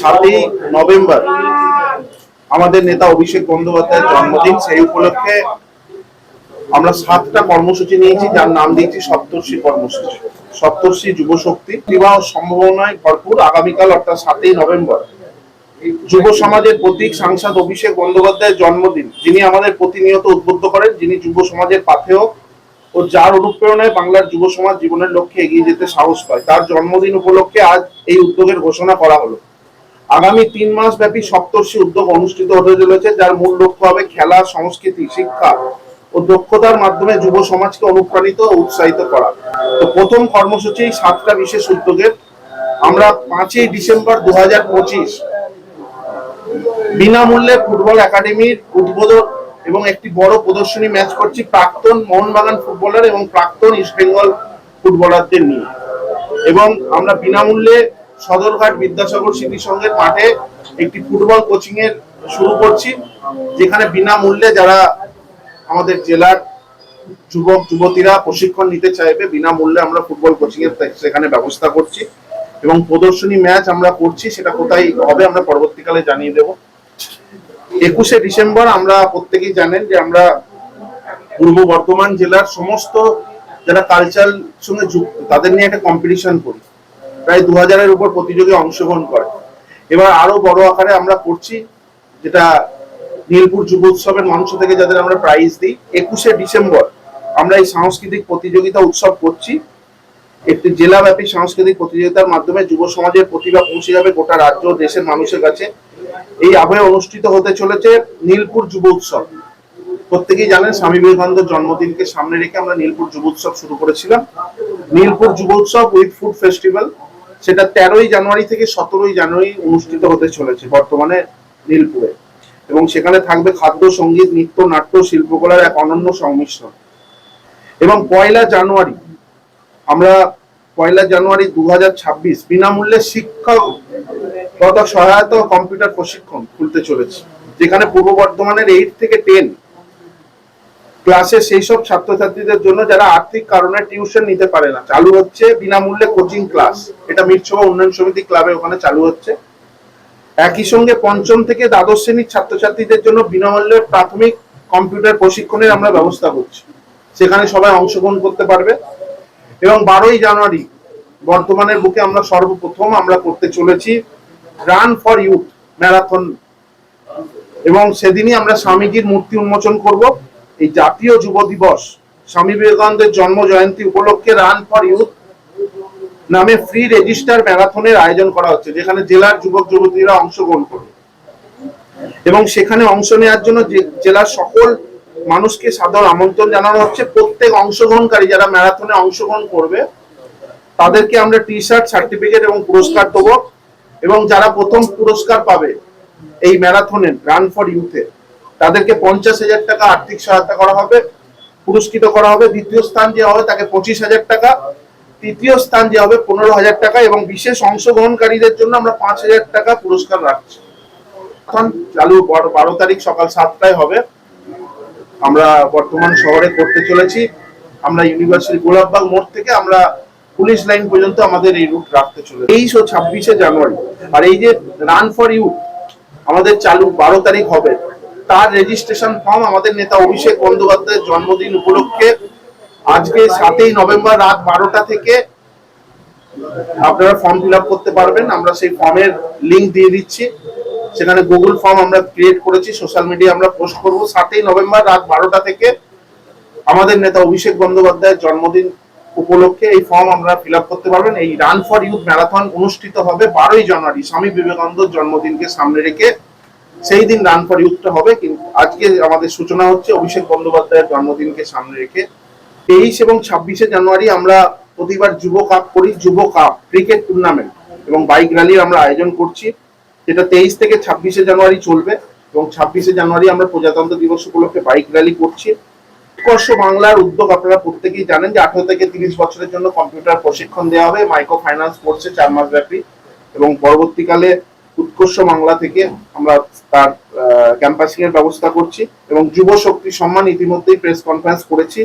সাতই নভেম্বর আমাদের নেতা অভিষেক বন্দ্যোপাধ্যায়ের জন্মদিন, সেই উপলক্ষে আমরা সাতটা কর্মসূচি নিয়েছি, যার নাম দিয়েছি সপ্তর্ষি কর্মসূচি। সপ্তর্ষি যুব শক্তি বিবাহ সম্ভাবনায় ভরপুর আগামীকাল অর্থাৎ সাতই নভেম্বর। যুব সমাজের প্রতীক সাংসদ অভিষেক বন্দ্যোপাধ্যায়ের জন্মদিন। যিনি আমাদের প্রতিনিয়ত উদ্বুদ্ধ করেন, যিনি যুব সমাজের পাথেয় ও যার অনুপ্রেরণায় বাংলার যুব সমাজ জীবনের লক্ষ্যে এগিয়ে যেতে সাহস পায়। তার জন্মদিন উপলক্ষে আজ এই উদ্যোগের ঘোষণা করা হলো। আগামী তিন মাস ব্যাপী সপ্তর্ষি উদ্যোগ অনুষ্ঠিত হতে চলেছে, যার মূল লক্ষ্য হবে খেলা, সংস্কৃতি, শিক্ষা ও দক্ষতার মাধ্যমে যুব সমাজকে অনুপ্রাণিত ও উৎসাহিত করা। তো প্রথম কর্মসূচি সাতটা বিশেষ উদ্যোগের। আমরা পাঁচই ডিসেম্বর দু হাজার পঁচিশ বিনামূল্যে ফুটবল একাডেমির উদ্বোধন এবং একটি বড় প্রদর্শনী ম্যাচ করছি প্রাক্তন মোহনবাগান ফুটবলার এবং প্রাক্তন ইস্ট বেঙ্গল ফুটবলারদের নিয়ে। এবং আমরা বিনামূল্যে সদরঘাট বিদ্যাসাগর স্মৃতি সংঘের মাঠে একটি ফুটবল কোচিং এর শুরু করছি, যেখানে বিনামূল্যে যারা আমাদের জেলার যুবক, যুবতীরা প্রশিক্ষণ নিতে চাইবে, বিনামূল্যে আমরা ফুটবল কোচিং এর সেখানে ব্যবস্থা করছি এবং প্রদর্শনী ম্যাচ আমরা করছি, সেটা কোথায় হবে আমরা পরবর্তীকালে জানিয়ে দেব। একুশে ডিসেম্বর আমরা প্রত্যেকেই জানেন যে আমরা পূর্ব বর্ধমান জেলার সমস্ত যারা কালচার সঙ্গে যুক্ত, তাদের নিয়ে একটা কম্পিটিশন করি। প্রায় দু হাজারের উপর প্রতিযোগী অংশগ্রহণ করে। এবার আরও বড় আকারে আমরা করছি, যেটা নীলপুর যুব উৎসবের মঞ্চ থেকে যাদের আমরা প্রাইজ দিই, একুশে ডিসেম্বর আমরা এই সাংস্কৃতিক প্রতিযোগিতা উৎসব করছি। একটি জেলাব্যাপী সাংস্কৃতিক প্রতিযোগিতার মাধ্যমে যুব সমাজের প্রতিভা পৌঁছে যাবে গোটা রাজ্য দেশের মানুষের কাছে। এই আবহে অনুষ্ঠিত হতে চলেছে নীলপুর যুব উৎসব প্রত্যেকেই জানেন স্বামী বিবেকানন্দের জন্মদিনকে সামনে রেখে আমরা নীলপুর যুব উৎসব শুরু করেছিলাম। নীলপুর যুব উৎসব উইথ ফুড ফেস্টিভ্যাল সেটা তেরোই জানুয়ারি থেকে সতেরোই জানুয়ারি অনুষ্ঠিত হতে চলেছে বর্তমানে নীলপুরে। এবং সেখানে থাকবে খাদ্য, সংগীত, নৃত্য, নাট্য, শিল্পকলার এক অনন্য সংমিশ্রণ। এবং পয়লা জানুয়ারি, আমরা পয়লা জানুয়ারি দু হাজার ছাব্বিশ বিনামূল্যে শিক্ষকগত সহায়তা কম্পিউটার প্রশিক্ষণ খুলতে চলেছে। যেখানে পূর্ব বর্ধমানের এইট থেকে টেন ক্লাসে সেই সব ছাত্রছাত্রীদের জন্য যারা আর্থিক কারণে টিউশন নিতে পারে না। চালু হচ্ছে বিনামূল্যে কোচিং ক্লাস এটা মিরসভা উন্নয়ন সমিতি ক্লাবে ওখানে চালু হচ্ছে। একই সঙ্গে পঞ্চম থেকে দ্বাদশ শ্রেণির ছাত্রছাত্রীদের জন্য বিনামূল্যে প্রাথমিক কম্পিউটার প্রশিক্ষণের আমরা ব্যবস্থা করছি। সেখানে সবাই অংশগ্রহণ করতে পারবে। এবং বারোই জানুয়ারি, বর্তমানের বুকে আমরা সর্বপ্রথম আমরা করতে চলেছি রান ফর ইউথ ম্যারাথন এবং সেদিনই আমরা স্বামীজির মূর্তি উন্মোচন করব। এই জাতীয় যুব দিবস স্বামী বিবেকানন্দের জন্ম জয়ন্তী উপলক্ষে রান ফর ইউথ নামে ফ্রি রেজিস্টার ম্যারাথনের আয়োজন করা হচ্ছে, যেখানে জেলার যুবক যুবতীরা অংশগ্রহণ করবে। এবং সেখানে অংশ নেওয়ার জন্য জেলার সকল মানুষকে সাদর আমন্ত্রণ জানানো হচ্ছে। প্রত্যেক অংশগ্রহণকারী যারা ম্যারাথনে অংশগ্রহণ করবে, তাদেরকে আমরা টি শার্ট সার্টিফিকেট এবং পুরস্কার দেবো। এবং যারা প্রথম পুরস্কার পাবে এই ম্যারাথনের রান ফর ইউথে তাদেরকে পঞ্চাশ হাজার টাকা আর্থিক সহায়তা করা হবে, পুরস্কৃত করা হবে, দ্বিতীয় স্থান যে হবে তাকে পঁচিশ হাজার টাকা, তৃতীয় স্থান যে হবে পনেরো হাজার টাকা এবং বিশেষ অংশগ্রহণকারীদের জন্য আমরা পাঁচ হাজার টাকা পুরস্কার রাখছি। এখন চালু বারো তারিখ সকাল সাতটায় হবে। আমরা বর্তমান শহরে করতে চলেছি। আমরা ইউনিভার্সিটি গোলাপবাগ মোড় থেকে আমরা পুলিশ লাইন পর্যন্ত আমাদের এই রুট রাখতে চলেছি। তেইশ ও ছাব্বিশে জানুয়ারি। আর এই যে রান ফর ইউ, আমাদের চালু বারো তারিখ হবে। তার রেজিস্ট্রেশন ফর্ম আমাদের নেতা অভিষেক বন্দ্যোপাধ্যায়ের জন্মদিন উপলক্ষে আজকে সাতই নভেম্বর রাত বারোটা থেকে আপনারা ফর্ম ফিল করতে পারবেন। আমরা সেই ফর্মের লিঙ্ক দিয়ে দিচ্ছি। সেখানে গুগল ফর্ম আমরা ক্রিয়েট করেছি। সোশ্যাল মিডিয়া আমরা পোস্ট করব। সাতই নভেম্বর রাত বারোটা থেকে আমাদের নেতা অভিষেক বন্দ্যোপাধ্যায়ের জন্মদিন উপলক্ষে এই ফর্ম আমরা ফিল করতে পারবেন। এই রান ফর ইউথ ম্যারাথন অনুষ্ঠিত হবে বারোই জানুয়ারি। স্বামী বিবেকানন্দের জন্মদিনকে সামনে রেখে সেই দিন রান ফর ইউথটা হবে, কিন্তু আজকে আমাদের সূচনা হচ্ছে অভিষেক বন্দ্যোপাধ্যায়ের জন্মদিনকে সামনে রেখে। তেইশ এবং ছাব্বিশে জানুয়ারি আমরা প্রতিবার যুব কাপ করি, যুব কাপ ক্রিকেট টুর্নামেন্ট এবং বাইক র্যালির আমরা আয়োজন করছি। যেটা তেইশ থেকে ছাব্বিশে জানুয়ারি চলবে এবং ছাব্বিশে জানুয়ারি আমরা প্রজাতন্ত্র দিবস উপলক্ষে বাইক র্যালি করছি। উৎকর্ষ বাংলার উদ্যোগ আপনারা প্রত্যেকেই জানেন যে আঠারো থেকে তিরিশ বছরের জন্য কম্পিউটার প্রশিক্ষণ দেওয়া হবে মাইক্রো ফাইন্যান্স কোর্সে চার মাস ব্যাপী এবং পরবর্তীকালে উৎকর্ষ বাংলা থেকে আমরা তার ক্যাম্পাসিং এর ব্যবস্থা করছি এবং যুব শক্তি সম্মান ইতিমধ্যেই প্রেস কনফারেন্স করেছি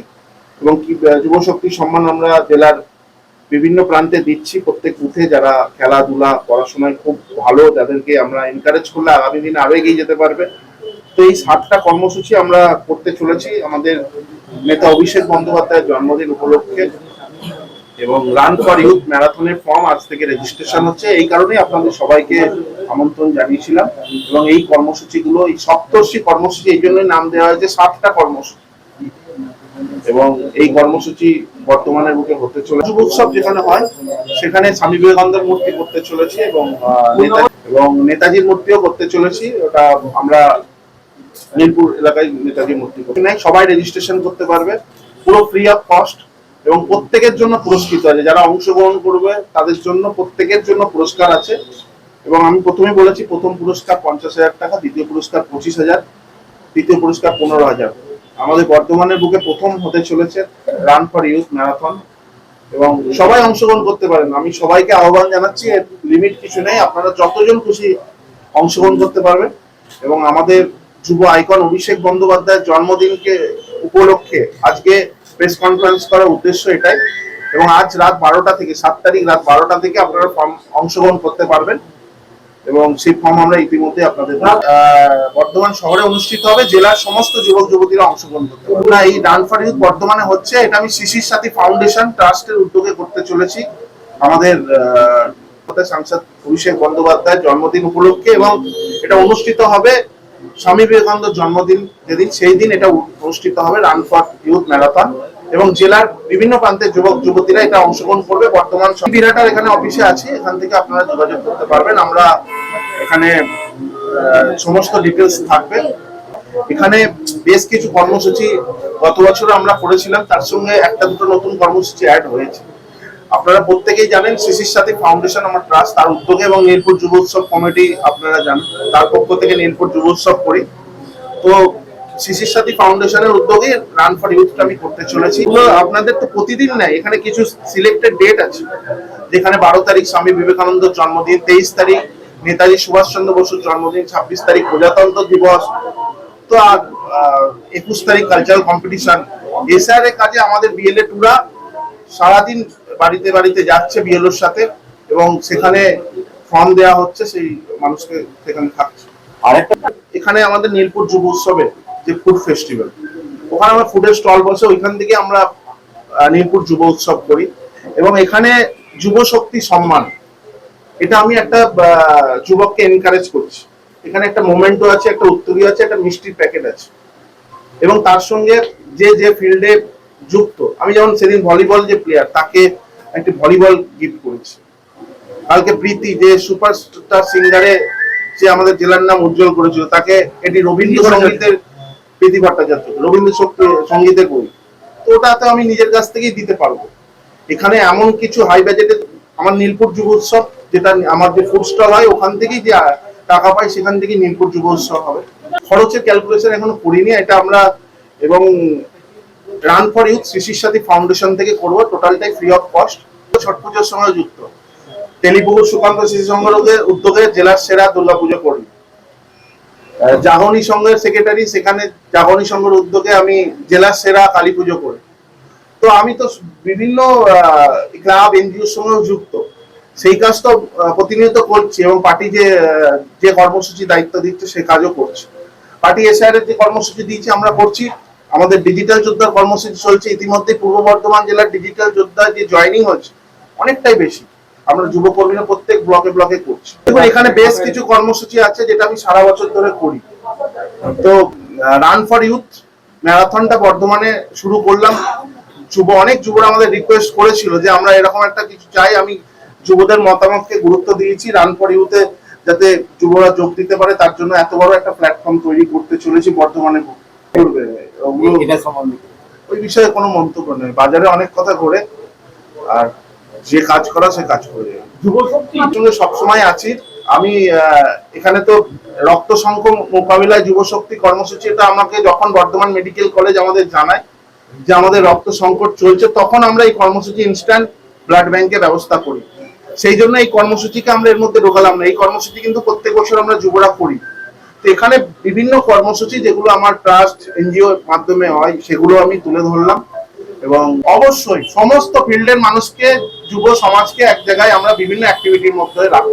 এবং যুব শক্তি সম্মান আমরা জেলার বিভিন্ন প্রান্তে দিচ্ছি। প্রত্যেক বুথে যারা খেলাধুলা পড়াশোনায় খুব ভালো, তাদেরকে আমরা এনকারেজ করলে আগামী দিনে আরও এগিয়ে যেতে পারবে। তো এই সাতটা কর্মসূচি আমরা করতে চলেছি। আমাদের নেতা অভিষেক বন্দ্যোপাধ্যায়ের জন্মদিন উপলক্ষে। এবং রান ফর ইউথ ম্যারাথনের ফর্ম আজ থেকে রেজিস্ট্রেশন হচ্ছে। এই কারণেই আপনাদের সবাইকে আমন্ত্রণ জানিয়েছিলাম। এবং এই কর্মসূচিগুলো, এই সপ্তর্ষি কর্মসূচি, এই জন্যই নাম দেওয়া হয়েছে সাতটা কর্মসূচি। এবং এই কর্মসূচি বর্তমানের বুকে হতে চলেছে। যুব উৎসব যেখানে হয়, সেখানে স্বামী বিবেকানন্দের মূর্তি করতে চলেছি এবং এবং নেতাজির মূর্তিও করতে চলেছি। ওটা আমরা নীলপুর এলাকায় নেতাজির মূর্তি করতে সবাই রেজিস্ট্রেশন করতে পারবে। পুরো ফ্রি অফ কস্ট এবং প্রত্যেকের জন্য পুরস্কৃত আছে। যারা অংশগ্রহণ করবে, তাদের জন্য প্রত্যেকের জন্য পুরস্কার আছে। এবং আমি প্রথমে বলেছি, প্রথম পুরস্কার পঞ্চাশ হাজার টাকা, দ্বিতীয় পুরস্কার পঁচিশ হাজার, তৃতীয় পুরস্কার পনেরো হাজার। আমাদের বর্তমানের বুকে প্রথম হতে চলেছে রান ফর ইউথ ম্যারাথন এবং সবাই অংশগ্রহণ করতে পারেন। আমি সবাইকে আহ্বান জানাচ্ছি, এর লিমিট কিছু নেই। আপনারা যতজন খুশি অংশগ্রহণ করতে পারবেন। এবং আমাদের যুব আইকন অভিষেক বন্দ্যোপাধ্যায়ের জন্মদিনকে উপলক্ষে আজকে প্রেস কনফারেন্স করার উদ্দেশ্য এটাই। এবং আজ রাত বারোটা থেকে, সাত তারিখ রাত বারোটা থেকে আপনারা ফর্ম অংশগ্রহণ করতে পারবেন। এবং সেই ফর্ম আমরা ইতিমধ্যে আপনাদের বর্ধমান শহরে অনুষ্ঠিত হবে, জেলার সমস্ত যুবক, যুবতীরা অংশগ্রহণ করতে পারবে। না এই ডান ফর ইউথ বর্ধমানে হচ্ছে, এটা আমি শিশির সাথী ফাউন্ডেশন ট্রাস্টের উদ্যোগে করতে চলেছি। আমাদের সাংসদ অভিষেক বন্দ্যোপাধ্যায়ের জন্মদিন উপলক্ষে এবং এটা অনুষ্ঠিত হবে স্বামী বিবেকানন্দের জন্মদিন যেদিন সেই দিন এটা অনুষ্ঠিত হবে রান ফর ইউথ ম্যারাথন এবং জেলার বিভিন্ন প্রান্তের যুবক, যুবতীরা এটা অংশগ্রহণ করবে। বর্তমান বিরাটার এখানে অফিসে আছে, এখান থেকে আপনারা যোগাযোগ করতে পারবেন। আমরা এখানে সমস্ত ডিটেলস থাকবে। এখানে বেশ কিছু কর্মসূচি গত বছর আমরা করেছিলাম, তার সঙ্গে একটা দুটো নতুন কর্মসূচি অ্যাড হয়েছে। আপনারা প্রত্যেকেই জানেন শিশির সাথী ফাউন্ডেশন আমার ট্রাস্ট তার উদ্যোগে এবং নীলপুর যুব উৎসব কমিটি আপনারা জানেন, তার পক্ষ থেকে নীলপুর যুব উৎসব করি। তো শিশির সাথী ফাউন্ডেশনের উদ্যোগে রান ফর ইউথটা আমি করতে চলেছি। আপনাদের তো প্রতিদিন নাই এখানে কিছু সিলেক্টেড ডেট আছে, যেখানে বারো তারিখ স্বামী বিবেকানন্দের জন্মদিন, তেইশ তারিখ নেতাজি সুভাষচন্দ্র বসুর জন্মদিন, ছাব্বিশ তারিখ প্রজাতন্ত্র দিবস, তো আর একুশ তারিখ কালচারাল কম্পিটিশন এসআর এর কাজে আমাদের বিএলএ টুরা সারাদিন বাড়িতে বাড়িতে যাচ্ছে বিএলওর সাথে এবং সেখানে ফর্ম দেওয়া হচ্ছে সেই মানুষকে সেখানে থাকছে। এখানে আমাদের নীলপুর যুব উৎসবে যে ফুড ফেস্টিভ্যাল ওখানে আমরা ফুডের স্টল বসে ওইখান থেকে আমরা নীলপুর যুব উৎসব করি এবং এখানে যুব শক্তি সম্মান এটা আমি একটা যুবককে এনকারেজ করছি। এখানে একটা মোমেন্টো আছে একটা উত্তরী আছে একটা মিষ্টির প্যাকেট আছে। এবং তার সঙ্গে যে যে ফিল্ডে যুক্ত আমি যেমন সেদিন ভলিবল যে প্লেয়ার তাকে একটি ভলিবল গিফট করেছি। কালকে প্রীতি যে সুপারস্টার সিঙ্গারে যে আমাদের জেলার নাম উজ্জ্বল করেছিল, তাকে এটি রবীন্দ্রসঙ্গীতের প্রীতি ভট্টাচার্য রবীন্দ্র সঙ্গীতের বই। তো ওটা তো আমি নিজের কাছ থেকেই দিতে পারব। এখানে এমন কিছু হাই বাজেটের আমার নীলপুর যুব উৎসব, যেটা আমার যে ফুড স্টল হয়, ওখান থেকেই যে টাকা পাই, সেখান থেকেই নীলপুর যুব উৎসব হবে। খরচের ক্যালকুলেশন এখনও করিনি, এটা আমরা এবং run for youth Shishir Sathi foundation থেকে করব টোটালটাই ফ্রি অফ কস্ট ছট পুজোর সঙ্গে যুক্ত। তেলিপুকুর সুকান্ত শিশু সংগ্রহের উদ্যোগে জেলার সেরা দুর্গাপুজো করি। আহ, সংঘের সেক্রেটারি সেখানে জাগরণী সংঘের উদ্যোগে আমি জেলার সেরা কালী পুজো করি। তো আমি তো বিভিন্ন ক্লাব এনজিওর সঙ্গেও যুক্ত। সেই কাজ তো প্রতিনিয়ত করছি এবং পার্টি যে যে কর্মসূচি দায়িত্ব দিচ্ছে সেই কাজও করছি। পার্টি এসআর যে কর্মসূচি দিয়েছে আমরা করছি আমাদের ডিজিটাল যোদ্ধার কর্মসূচি চলছে ইতিমধ্যে পূর্ব বর্ধমান জেলার ডিজিটাল যোদ্ধা যে জয়েনিং হচ্ছে অনেকটাই বেশি। আমরা যুব কর্মীরা প্রত্যেক ব্লকে ব্লকে করছি। এবং এখানে বেশ কিছু কর্মসূচি আছে যেটা আমি সারা বছর ধরে করি। তো রান ফর ইউথ ম্যারাথনটা বর্ধমানে শুরু করলাম। যুব অনেক যুবরা আমাদের রিকোয়েস্ট করেছিল যে আমরা এরকম একটা কিছু চাই। আমি যুবদের মতামতকে গুরুত্ব দিয়েছি। রান ফর ইউথে যাতে যুবরা যোগ দিতে পারে তার জন্য এত বড় একটা প্ল্যাটফর্ম তৈরি করতে চলেছি বর্ধমানে করবে ওগুলো এটা সম্বন্ধে ওই বিষয়ে কোনো মন্তব্য নেই। বাজারে অনেক কথা ঘোরে আর যে কাজ করা সে কাজ করে। যাবে সবসময় আছি। আমি আহ, এখানে তো রক্ত সংকট মোকাবিলায় যুব শক্তি কর্মসূচি এটা আমাকে যখন বর্ধমান মেডিকেল কলেজ আমাদের জানায় যে আমাদের রক্ত সংকট চলছে তখন আমরা এই কর্মসূচি ইনস্ট্যান্ট ব্লাড ব্যাংকের ব্যবস্থা করি। সেই জন্য এই কর্মসূচিকে আমরা এর মধ্যে ঢোকালাম না। এই কর্মসূচি কিন্তু প্রত্যেক বছর আমরা যুবরা করি। এখানে বিভিন্ন কর্মসূচি যেগুলো আমার ট্রাস্ট এনজিও মাধ্যমে হয়, সেগুলো আমি তুলে ধরলাম। এবং অবশ্যই সমস্ত ফিল্ডের মানুষকে, যুব সমাজকে এক জায়গায় আমরা বিভিন্ন অ্যাক্টিভিটির মধ্যে রাখব।